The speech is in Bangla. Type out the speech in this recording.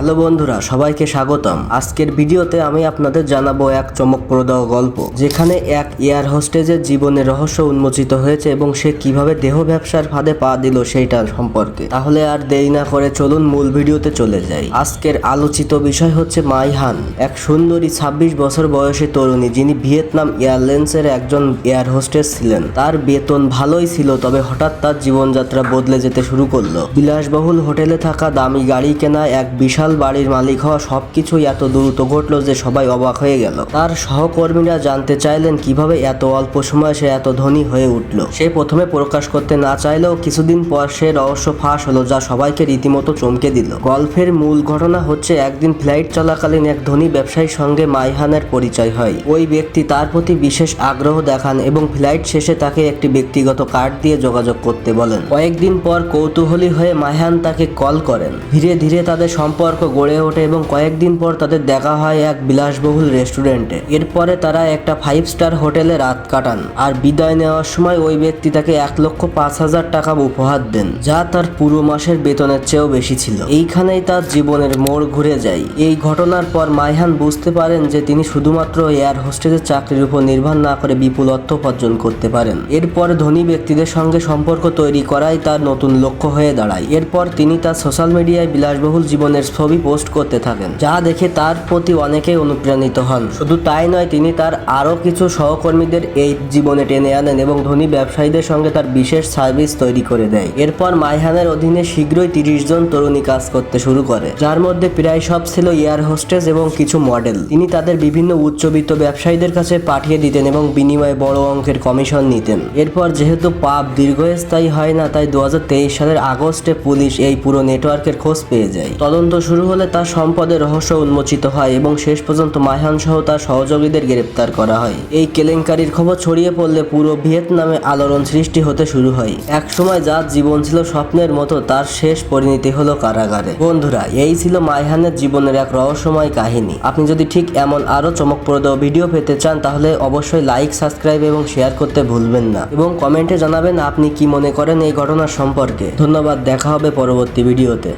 হ্যালো বন্ধুরা, সবাইকে স্বাগতম। আজকের ভিডিওতে আমি আপনাদের জানাব এক চমকপ্রদ গল্প, যেখানে এক এয়ার হোস্টেজের জীবনের রহস্য উন্মোচিত হয়েছে এবং সে কীভাবে দেহ ব্যবসার ফাঁদে পা দিল সেইটার সম্পর্কে। তাহলে আর দেরি না করে চলুন মূল ভিডিওতে চলে যাই। আজকের আলোচিত বিষয় হচ্ছে মাইহান, এক সুন্দরী ছাব্বিশ বছর বয়সী তরুণী যিনি ভিয়েতনাম এয়ারলাইন্সের একজন এয়ার হোস্টেস ছিলেন। তার বেতন ভালোই ছিল, তবে হঠাৎ তার জীবনযাত্রা বদলে যেতে শুরু করল। বিলাসবহুল হোটেলে থাকা দামি গাড়ি কেনা এক বিশাল বাড়ির মালিক হওয়া সবকিছুই এত দ্রুত ঘটলো যে সবাই অবাক হয়ে গেল। তার সহকর্মীরা জানতে চাইলেন কীভাবে এত অল্প সময়ে সে এত ধনী হয়ে উঠল। সে প্রথমে প্রকাশ করতে না চাইলেও কিছুদিন পর সে রহস্য ফাঁস হলো যা সবাইকে রীতিমতো চমকে দিল। গল্পের মূল ঘটনা হচ্ছে, একদিন ফ্লাইট চলাকালীন এক ধনী ব্যবসায়ীর সঙ্গে মাইহানের পরিচয় হয়। ওই ব্যক্তি তার প্রতি বিশেষ আগ্রহ দেখান এবং ফ্লাইট শেষে তাকে একটি ব্যক্তিগত কার্ড দিয়ে যোগাযোগ করতে বলেন। কয়েকদিন পর কৌতূহলী হয়ে মাইহান তাকে কল করেন। ধীরে ধীরে তাদের সম্পর্ক গড়ে ওঠে এবং কয়েকদিন পর তাদের দেখা হয় এক বিলাসবহুল রেস্টুরেন্টে। এরপরে তারা একটা ফাইভ স্টার হোটেলে রাত কাটান আর বিদায় নেওয়ার সময় ওই ব্যক্তি তাকে এক লক্ষ পাঁচ হাজার টাকা উপহার দেন, যা তার পুরো মাসের বেতনের চেয়েও বেশি ছিল। এইখানেই তার জীবনের মোড় ঘুরে যায়। এই ঘটনার পর মাইহান বুঝতে পারেন যে তিনি শুধুমাত্র এয়ার হোস্টেজের চাকরির উপর নির্ভর না করে বিপুল অর্থ উপার্জন করতে পারেন। এরপর ধনী ব্যক্তিদের সঙ্গে সম্পর্ক তৈরি করাই তার নতুন লক্ষ্য হয়ে দাঁড়ায়। এরপর তিনি তার সোশ্যাল মিডিয়ায় বিলাসবহুল জীবনের ছবি পোস্ট করতে থাকেন, যা দেখে তার প্রতি অনেকেই অনুপ্রাণিত হন। শুধু তাই নয়, তিনি তার আরও কিছু সহকর্মীদের এই জীবনে টেনে আনেন এবং ধনী ব্যবসায়ীদের সঙ্গে তার বিশেষ সার্ভিস তৈরি করে দেয়। এরপর মাইহানের অধীনে শীঘ্রই তিরিশ জন তরুণী কাজ করতে শুরু করে, যার মধ্যে প্রায় সব ছিল এয়ার হোস্টেস এবং কিছু মডেল। তিনি তাদের বিভিন্ন উচ্চবিত্ত ব্যবসায়ীদের কাছে পাঠিয়ে দিতেন এবং বিনিময়ে বড় অঙ্কের কমিশন নিতেন। এরপর যেহেতু পাপ দীর্ঘস্থায়ী হয় না, তাই দু হাজার তেইশ সালের আগস্টে পুলিশ এই পুরো নেটওয়ার্কের খোঁজ পেয়ে যায়। তদন্ত শুরু হলে তার সম্পদের রহস্য উন্মোচিত হয় এবং শেষ পর্যন্ত মাইহান সহ তার সহযোগীদের গ্রেপ্তার করা হয়। এই কেলেঙ্কারির খবর ছড়িয়ে পড়লে পুরো ভিয়েতনামে আলোড়ন সৃষ্টি হতে শুরু হয়। এক সময় যার জীবন ছিল স্বপ্নের মতো, তার শেষ পরিণতি হলো কারাগারে। বন্ধুরা, এই ছিল মাইহানের জীবনের এক রহস্যময় কাহিনী। আপনি যদি ঠিক এমন আরও চমকপ্রদ ভিডিও পেতে চান, তাহলে অবশ্যই লাইক, সাবস্ক্রাইব এবং শেয়ার করতে ভুলবেন না এবং কমেন্টে জানাবেন আপনি কি মনে করেন এই ঘটনা সম্পর্কে। ধন্যবাদ, দেখা হবে পরবর্তী ভিডিওতে।